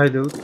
Hi dude.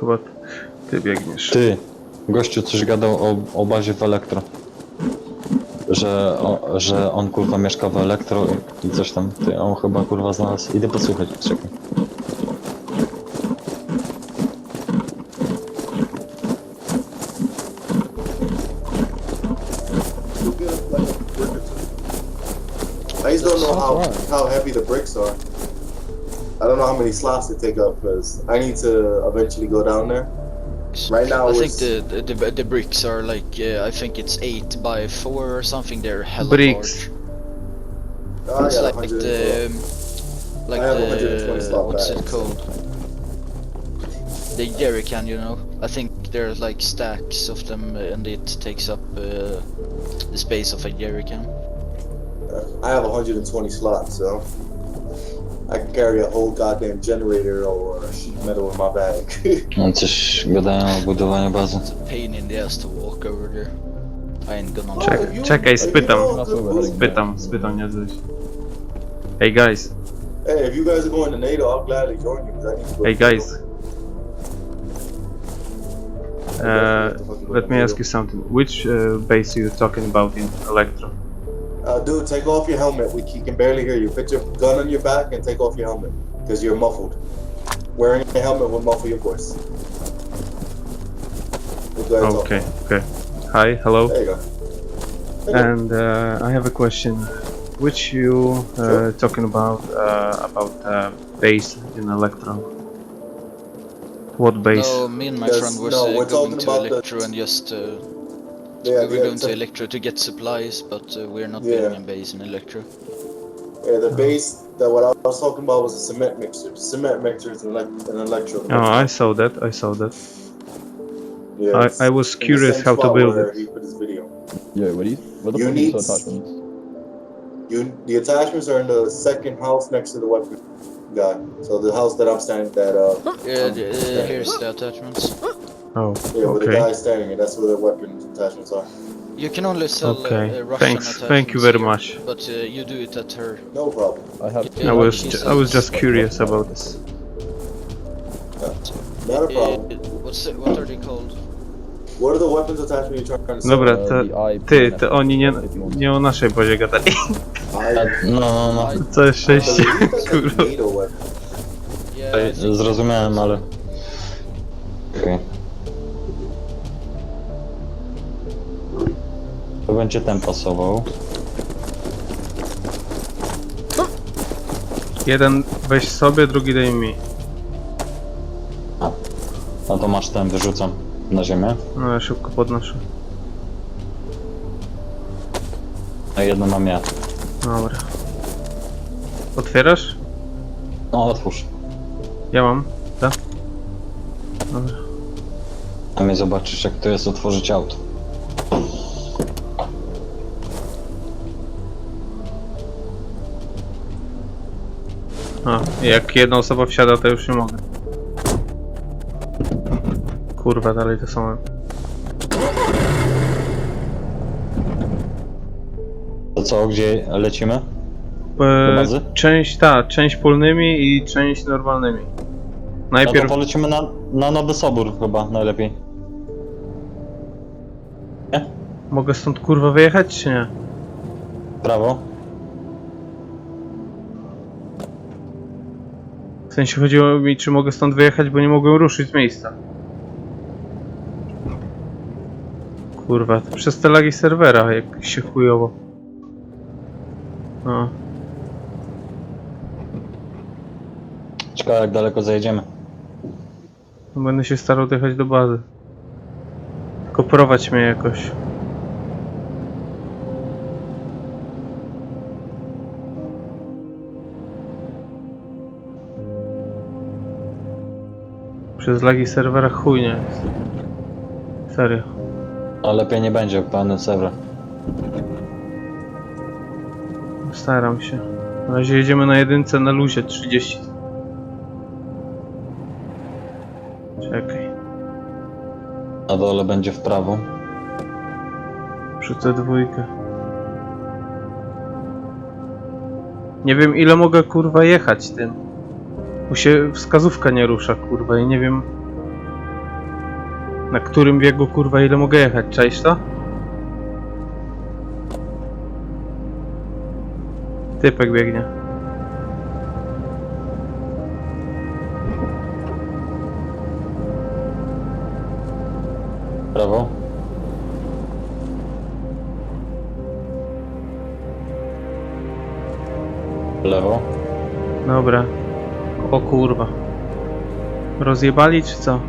Chyba ty biegniesz. Ty, gościu coś gadał o, o bazie w elektro. Że, o, że on kurwa mieszka w elektro i- i coś tam. Ty, on chyba kurwa znalazł. Idę posłuchać, czekaj. I just don't know how how heavy the bricks are. I don't know how many slots they take up because I need to eventually go down there. Right now I think the, the the the bricks are like uh, I think it's eight by four or something. They're hella Bricks. large. Oh, I It's like the like 120 the slot what's it called? The jerry can, you know. I think there's like stacks of them, uh, and it takes up uh, the space of a jerry can. I have 120 slots, so I can carry a whole goddamn generator or a sheet metal in my bag. On coś gadają o budowaniu bazy. It's a pain in the ass to walk over there. I ain't gonna lie. Czek- Oh, you- czekaj, if you spytam. know a good route- Spytam, spytam, nie coś. Hey guys, Hey, if you guys are going to NATO, I'll gladly join you. 'cause I need to go hey to NATO. guys. Uh, let me ask you something. Which uh, base are you talking about in Electro? Uh, dude, take off your helmet. We he can barely hear you. Put your gun on your back and take off your helmet because you're muffled. Wearing a helmet will muffle your voice. We'll go talk. Okay, okay. Hi, hello. There you go. There. And uh, I have a question. Which you uh, Sure. talking about uh, about uh, base in Electro? What base? No, me and my Yes, friend was no, uh, we're going talking to about the- Electro and just uh, yeah, we were yeah, going to the- Electro to get supplies, but uh, we're not Yeah. building a base in Electro. yeah, the base that what I was talking about was a cement mixer. Cement mixer is an, elect- an electro. Oh, I saw that. I saw that. yeah, I, I was curious how to build it. He put his what do you? What the You fuck need are attachments? You, the attachments are in the second house next to the weapon guy. So the house that I'm standing at, uh, Yeah, um, the, uh, here's the attachments. Oh, Yeah, where the okay. guy's standing, and that's where the weapon attachments are. You can only sell uh, Okay. uh, Russian Thanks. Thank you attachments very here, much. But uh, you do it at her. No problem. I have. Yeah, I was ju- I was just curious about this. Not a Uh, problem. what's it, what are they called? What are the weapons attachment you're trying to sell? Dobra, uh, to the eye ty, to oni nie, nie o naszej bazie gadali. I, No, no, no. Całe szczęście, believe that's a kurwa. NATO weapon. Yeah, I think Zrozumiałem, ale... Okej. To będzie ten pasował. Jeden weź sobie, drugi daj mi. No to masz ten, wyrzucam na ziemię. No ja szybko podnoszę. A jedno mam ja. Dobra. Otwierasz? No otwórz. Ja mam, tak? Dobra. A mnie zobaczysz jak to jest otworzyć auto. Jak jedna osoba wsiada, to już nie mogę. Kurwa, dalej to samo. To co, gdzie lecimy? Do bazy? część ta, część polnymi i część normalnymi. No to Najpierw. polecimy na, na Nowy Sobór chyba najlepiej. Mogę stąd kurwa wyjechać, czy nie? Prawo? W sensie chodziło mi, czy mogę stąd wyjechać, bo nie mogłem ruszyć z miejsca. Kurwa, to przez te lagi serwera, jak się chujowo. No. Ciekawe jak daleko zajedziemy. Będę się starał dojechać do bazy. Tylko prowadź mnie jakoś. Przez lagi serwera chuj nie jest. Serio. A lepiej nie będzie, pełny serwer. Staram się. Na razie jedziemy na jedynce na luzie 30. Czekaj. Na dole będzie w prawo. Rzucę dwójkę. Nie wiem ile mogę kurwa jechać tym. Bo się wskazówka nie rusza kurwa i nie wiem na którym biegu kurwa ile mogę jechać. Cześć to? Typek biegnie. Prawo. Lewo. Dobra. O kurwa. Rozjebali czy co?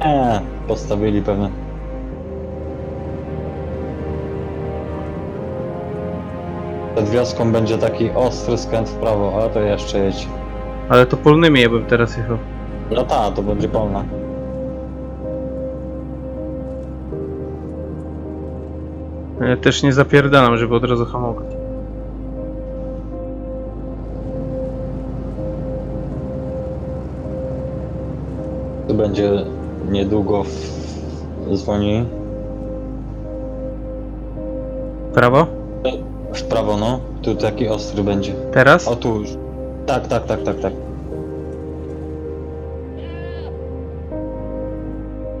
Eee, postawili pewnie. Przed wioską będzie taki ostry skręt w prawo, ale to jeszcze jedź. Ale to polnymi ja bym teraz jechał. No ta, to będzie polna. Ja też nie zapierdalam, żeby od razu hamować. Tu będzie niedługo w... zwolni. Prawo? W prawo, no. Tu taki ostry będzie. Teraz? O tu już. Tak, tak, tak, tak, tak.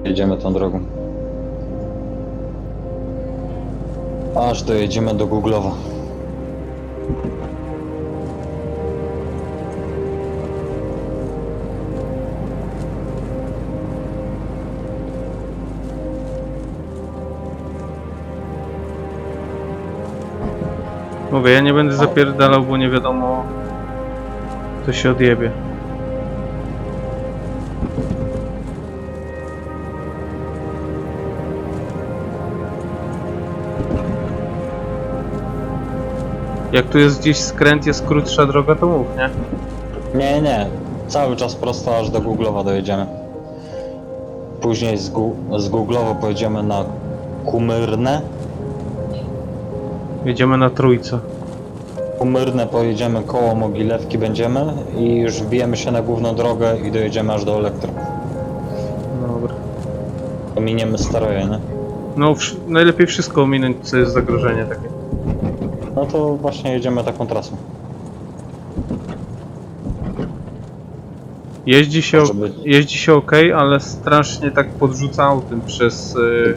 Jedziemy tą drogą. Aż dojedziemy do Google'owa. Mówię, ja nie będę zapierdalał, bo nie wiadomo co się odjebie. Jak tu jest gdzieś skręt, jest krótsza droga, to mów, nie? Nie, nie. Cały czas prosto aż do Google'owa dojedziemy. Później z, Gu z pojedziemy na Kumyrnę. Jedziemy na trójce. Kumyrnę pojedziemy koło Mogilewki będziemy i już wbijemy się na główną drogę i dojedziemy aż do Elektro. Dobra. Ominiemy Staroje, nie? No, wsz- najlepiej wszystko ominąć, co jest zagrożenie takie. No to właśnie jedziemy taką trasą. Jeździ się, Może o- być. jeździ się ok, ale strasznie tak podrzuca autem przez y,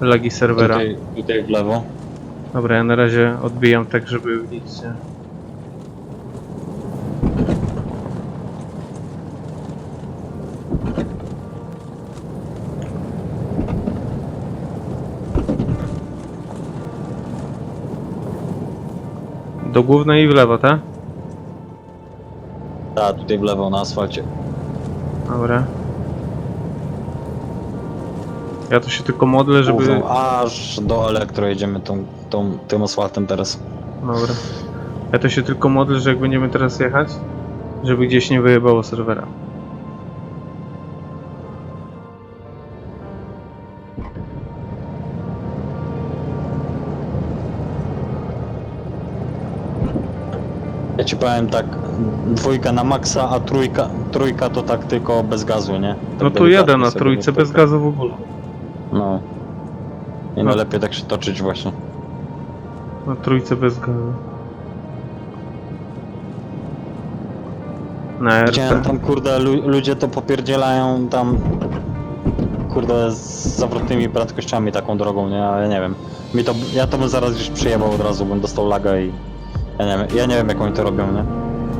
lagi serwera. Tutaj, tutaj w lewo. Dobra, ja na razie odbijam tak, żeby nic nie... Do głównej i w lewo, tak? Tak, tutaj w lewo na asfalcie. Dobra. Ja tu się tylko modlę, żeby... Główną, aż do Elektro jedziemy tą, tą, tym asfaltem teraz. Dobra. Ja to się tylko modlę, że jak będziemy teraz jechać, żeby gdzieś nie wyjebało serwera. Ja ci powiem tak, dwójka na maksa, a trójka, trójka to tak tylko bez gazu, nie? Tak No to delikatnie jadę na sobie trójce bez gazu w ogóle. No. I No. najlepiej tak się toczyć właśnie. Na trójce bez gazu. Na Widziałem tam kurde, lu ludzie to popierdzielają tam kurde z zawrotnymi prędkościami taką drogą, nie? Ale nie wiem. Mi to, ja to bym zaraz gdzieś przyjebał od razu, bym dostał laga i ja nie wiem, ja nie wiem jak oni to robią, nie?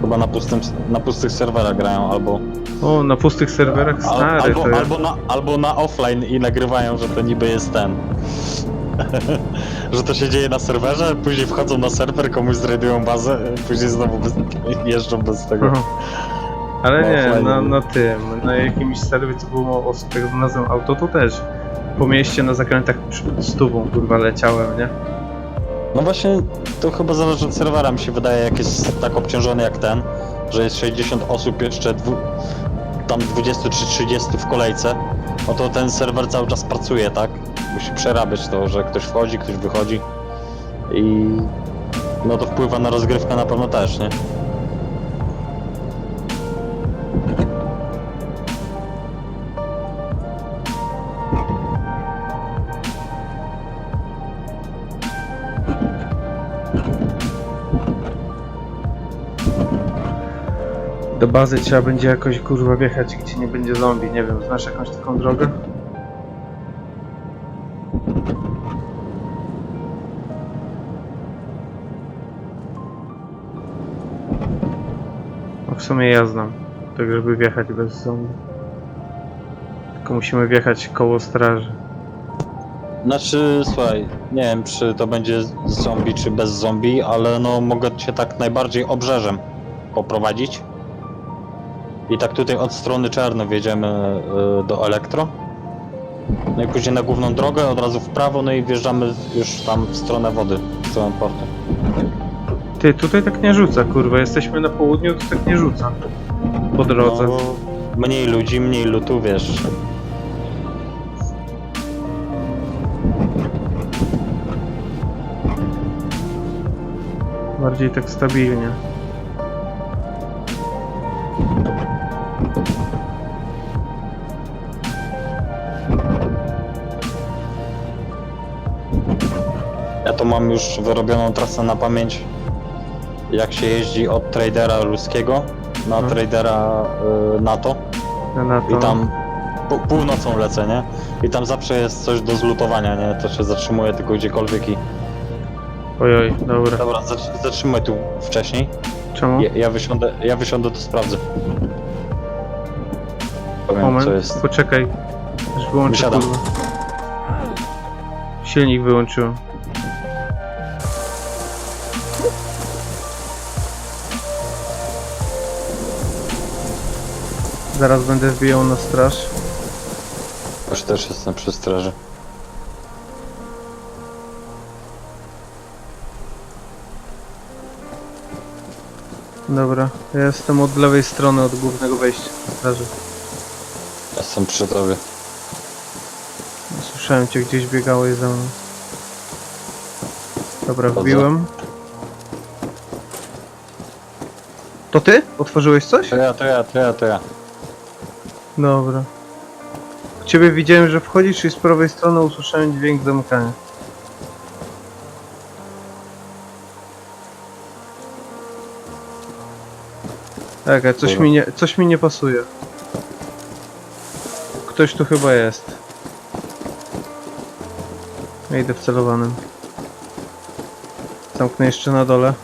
Chyba na, pustym, na pustych serwerach grają albo O, na pustych serwerach Al, stary albo, to jest. albo, na, albo na offline i nagrywają, że to niby jest ten. Że to się dzieje na serwerze, później wchodzą na serwer, komuś zrajdują bazę, później znowu bez, jeżdżą bez tego. Aha. Ale No, nie, na, na tym, na jakimś serwie co było osób jak znalazłem auto, to też po mieście na zakrętach przed stówą kurwa leciałem, nie? No właśnie, to chyba zależy od serwera, mi się wydaje, jak jest tak obciążony jak ten, że jest 60 osób jeszcze dwu... tam 20 czy 30 w kolejce, no to ten serwer cały czas pracuje, tak? Musi przerabiać to, że ktoś wchodzi, ktoś wychodzi i no to wpływa na rozgrywkę na pewno też, nie? Do bazy trzeba będzie jakoś kurwa wjechać, gdzie nie będzie zombie. Nie wiem, znasz jakąś taką drogę? Sumie ja znam, tak żeby wjechać bez zombie. Tylko musimy wjechać koło straży. Znaczy, słuchaj, nie wiem czy to będzie z zombie czy bez zombie, ale no mogę cię tak najbardziej obrzeżem poprowadzić. I tak tutaj od strony czarno wjedziemy y, do elektro. No i później na główną drogę, od razu w prawo, no i wjeżdżamy już tam w stronę wody, w stronę portu. Ty, tutaj tak nie rzuca, kurwa. Jesteśmy na południu, to tak nie rzuca. Po drodze. No, mniej ludzi, mniej lutu, wiesz. Bardziej tak stabilnie. Ja to mam już wyrobioną trasę na pamięć. Jak się jeździ od tradera ludzkiego na No. tradera y, NATO to. i tam po, północą lecę, nie? I tam zawsze jest coś do zlutowania, nie? To się zatrzymuje tylko gdziekolwiek i... Ojoj, dobra. Dobra, zacz- zatrzymaj tu wcześniej. Czemu? Ja, ja wysiądę, ja wysiądę, to sprawdzę. Powiem, Moment, co jest. poczekaj. Aż wyłączę Wysiadam. kurwa. Silnik wyłączyłem. Zaraz będę wbijał na straż. Już też jestem przy straży. Dobra, ja jestem od lewej strony, od głównego wejścia na straży. Jestem przy tobie. Słyszałem cię gdzieś biegałeś za mną. Dobra, Chodzę. wbiłem. To ty? Otworzyłeś coś? To ja, to ja, to ja, to ja. Dobra. Ciebie widziałem, że wchodzisz i z prawej strony usłyszałem dźwięk zamykania. Tak, a coś Dobra. mi, nie, coś mi nie pasuje. Ktoś tu chyba jest. Ja idę w celowanym. Zamknę jeszcze na dole.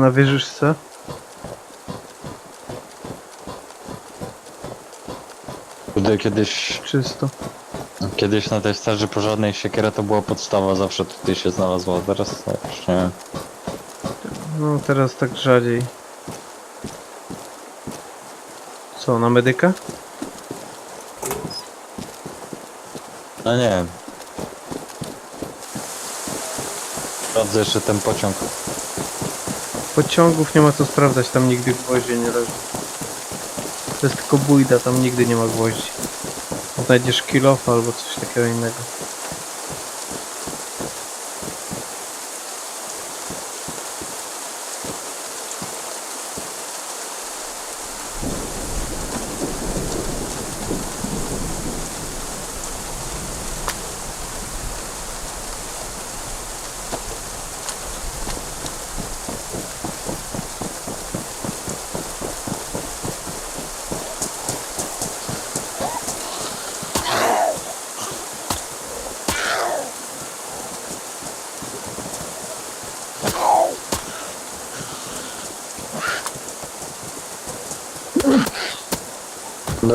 Na wieżyczce. Kurde, kiedyś, Czysto. kiedyś na tej straży pożarnej siekiera to była podstawa, zawsze tutaj się znalazła, teraz to już nie wiem. No teraz tak rzadziej. Co, na medyka? No nie wiem. Sprawdzę jeszcze ten pociąg. Pociągów nie ma co sprawdzać, tam nigdy gwoździe nie leży. To jest tylko bójda, tam nigdy nie ma gwoździ. Znajdziesz kilof albo coś takiego innego.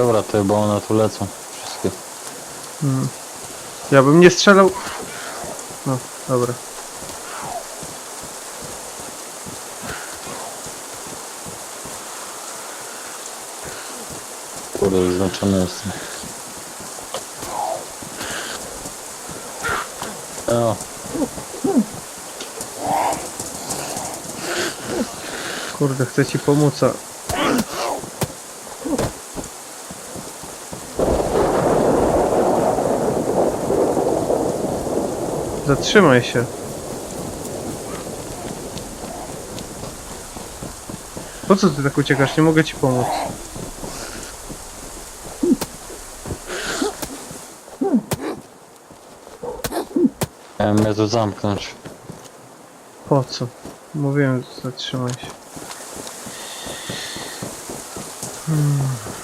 Dobra, ty, bo one tu lecą. Wszystkie. Hmm. Ja bym nie strzelał. No, dobra. Kurde, już zmęczony jestem. O, Kurde, chcę ci pomóc, a... Zatrzymaj się. Po co ty tak uciekasz? Nie mogę ci pomóc. miałem mnie tu zamknąć. Po co? Mówiłem, zatrzymaj się. Hmm.